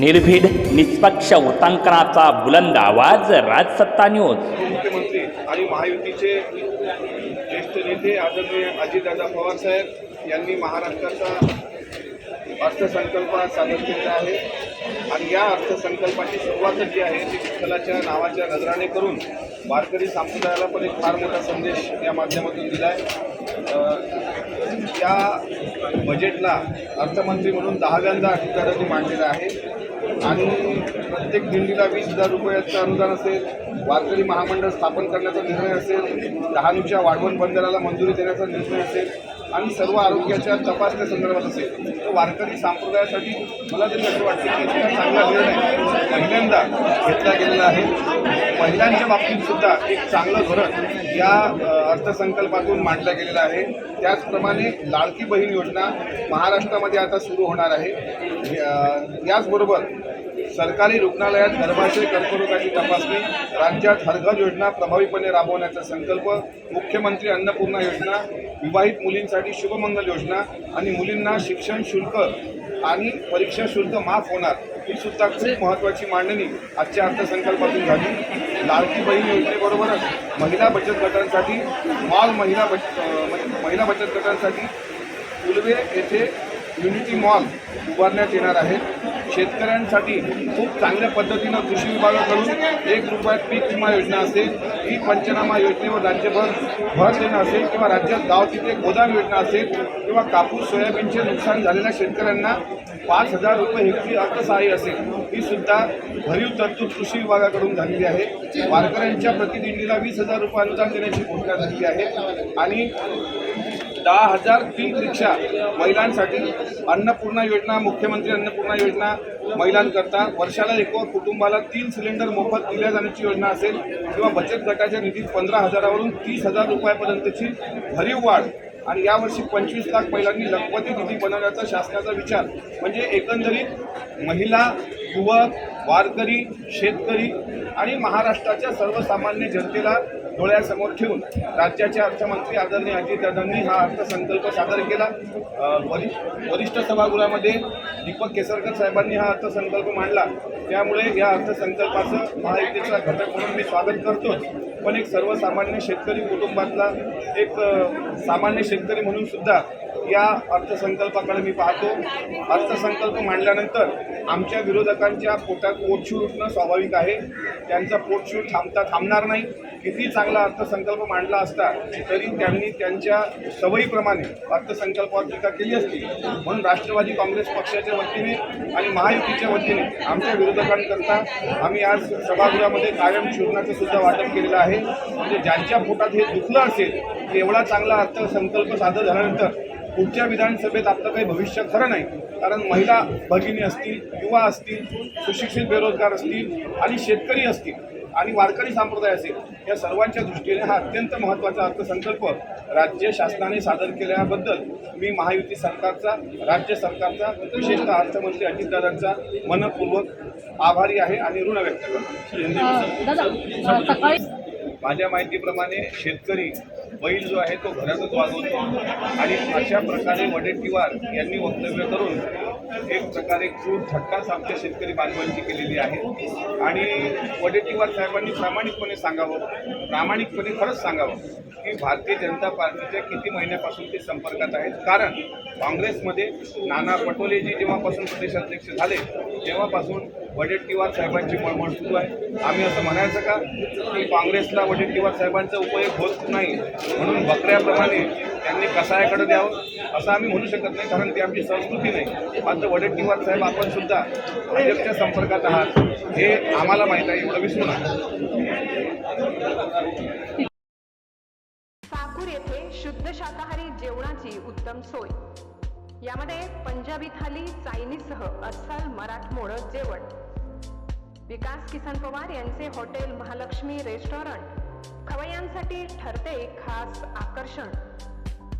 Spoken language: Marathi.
निर्भीड निष्पक्ष वृत्तांकनाचा बुलंद आवाज राजसत्ता न्यूज मुख्यमंत्री आणि महायुतीचे ज्येष्ठ नेते आदरणीय अजितदादा पवार साहेब यांनी महाराष्ट्राचा अर्थसंकल्प सादर केलेला आहे. आणि या अर्थसंकल्पाची सुरुवातच जी आहे ती विठ्ठलाच्या नावाच्या नजराने करून वारकरी संप्रदायाला पण एक फार मोठा संदेश या माध्यमातून दिला आहे या बजेटला अर्थमंत्री म्हणून दहाव्यांदा अजितदादांनी मांडलेला आहे. आणि प्रत्येक दिंडीला वीस हजार रुपयाचं अनुदान असेल वारकरी महामंडळ स्थापन करण्याचा निर्णय असेल डहाणूच्या वाढवण बंदराला मंजुरी देण्याचा निर्णय असेल आणि सर्व आरोग्याच्या तपासण्या संदर्भात असेल तर वारकरी संप्रदायासाठी मला तरी असं वाटतं की इतका चांगला निर्णय पहिल्यांदा घेतला गेलेला आहे. महिलांच्या बाबतीत सुद्धा एक चांगलं धोरण या अर्थसंकल्पातून मांडलं गेलेलं आहे. त्याचप्रमाणे लाडकी बहीण योजना महाराष्ट्रामध्ये आता सुरू होणार आहे. याचबरोबर सरकारी रुग्णालयात गर्भाशय कर्करोगाची तपासणी राज्यात हरघर योजना प्रभावीपणे राबवण्याचा संकल्प मुख्यमंत्री अन्नपूर्णा योजना विवाहित मुलींसाठी शुभमंगल योजना आणि मुलींना शिक्षण शुल्क आणि परीक्षा शुल्क माफ होणार ही सुद्धा खूप महत्त्वाची मांडणी आजच्या अर्थसंकल्पातून झाली. लाडकी बहीण योजनेबरोबरच महिला बचत गटांसाठी मॉल महिला बच महिला बचत गटांसाठी उलवे येथे युनिटी मॉल उभारण्यात येणार आहे शेतकऱ्यांसाठी खूप चांगल्या पद्धतीनं कृषी विभागाकडून एक रुपयात पीक विमा योजना असेल ही पंचनामा योजनेवर राज्यभर भर देणं असेल किंवा राज्यात गाव तिथे गोदाम योजना असेल किंवा कापूस सोयाबीनचे नुकसान झालेल्या शेतकऱ्यांना पाच हजार रुपये हेक्टरी अर्थसहाय्य असेल ही सुद्धा भरीव तरतूद कृषी विभागाकडून झालेली आहे. वारकऱ्यांच्या प्रतिदिंडीला वीस हजार रुपये अनुदान देण्याची घोषणा झालेली आहे. आणि दहा हजार तीन रिक्षा महिलांसाठी अन्नपूर्णा योजना मुख्यमंत्री अन्नपूर्णा योजना महिलांकरता. वर्षाला एक कुटुंबाला तीन सिलेंडर मोफत दिल्या जाण्याची योजना असेल किंवा बचत गटाच्या निधीत पंधरा हजारावरून तीस हजार रुपयापर्यंतची भरीव वाढ. आणि यावर्षी पंचवीस लाख महिलांनी लखपती निधी बनवण्याचा शासनाचा विचार. म्हणजे एकंदरीत महिला युवक वारकरी शेतकरी आणि महाराष्ट्राच्या सर्वसामान्य जनतेला डोळ्यासमोर ठेवून राज्याचे अर्थमंत्री आदरणीय अजितदादांनी हा अर्थसंकल्प सादर केला. वरिष्ठ वरिष्ठ सभागृहामध्ये दीपक केसरकर साहेबांनी हा अर्थसंकल्प मांडला. त्यामुळे या अर्थसंकल्पाचं महायुतीचा घटक म्हणून मी स्वागत करतोच. पण एक सर्वसामान्य शेतकरी कुटुंबातला एक सामान्य शेतकरी म्हणून सुद्धा या अर्थसंकल्पाकडे मी पाहतो. अर्थसंकल्प मांडल्यानंतर आमच्या विरोधकांच्या पोटात पोटशूट उठणं स्वाभाविक आहे. त्यांचा पोटशूट थांबता थांबणार नाही. किती चांगला अर्थसंकल्प मांडला असता तरी त्यांनी त्यांच्या सवयीप्रमाणे अर्थसंकल्पावर टीका केली असती. म्हणून राष्ट्रवादी काँग्रेस पक्षाच्या वतीने आणि महायुतीच्या वतीने आमच्या विरोधकांकरता आम्ही आज सभागृहामध्ये कायम चूर्णाचं सुद्धा वाटप केलेलं आहे. म्हणजे ज्यांच्या पोटात हे दुखलं असेल की एवढा चांगला अर्थसंकल्प सादर झाल्यानंतर पुढच्या विधानसभेत आपलं काही भविष्य खरं नाही. कारण महिला भगिनी असतील युवा असतील सुशिक्षित बेरोजगार असतील आणि शेतकरी असतील आणि वारकरी संप्रदाय असेल या सर्वांच्या दृष्टीने हा अत्यंत महत्त्वाचा अर्थसंकल्प राज्य शासनाने सादर केल्याबद्दल मी महायुती सरकारचा राज्य सरकारचा विशेषतः अर्थमंत्री अजितदादांचा मनपूर्वक आभारी आहे आणि ऋण व्यक्त करतो. माझ्या माहितीप्रमाणे शेतकरी बैल जो आहे तो घरातच वागवतो. आणि अशा प्रकारे वडेट्टीवार यांनी वक्तव्य करून एक प्रकारे क्रूर झटकाच आमच्या शेतकरी बांधवांची केलेली आहे. आणि वडेट्टीवार साहेबांनी प्रामाणिकपणे सांगावं प्रामाणिकपणे खरंच सांगावं की भारतीय जनता पार्टीच्या किती महिन्यापासून ते संपर्कात आहेत. कारण काँग्रेसमध्ये नाना पटोलेजी जेव्हापासून प्रदेशाध्यक्ष झाले तेव्हापासून वडेट्टीवार साहेबांची मळमळ सुरू आहे. आम्ही असं म्हणायचं का की काँग्रेसला वडेट्टीवार साहेबांचा उपयोग होत नाही. म्हणून बकऱ्याप्रमाणे त्यांनी कसायाकडे द्यावं असं आम्ही म्हणू शकत नाही कारण ती आमची संस्कृती नाही. मात्र वडेट्टीवार साहेब आपण सुद्धा भाजपच्या संपर्कात आहात हे आम्हाला माहीत आहे एवढं विसरू नका. साकूर येथे शुद्ध शाकाहारी जेवणाची उत्तम सोय. यामध्ये पंजाबी थाली चायनीजसह अस्सल मराठमोळं जेवण. विकास किसन पवार यांचे हॉटेल महालक्ष्मी रेस्टॉरंट. खवयांसाठी ठरते खास आकर्षण.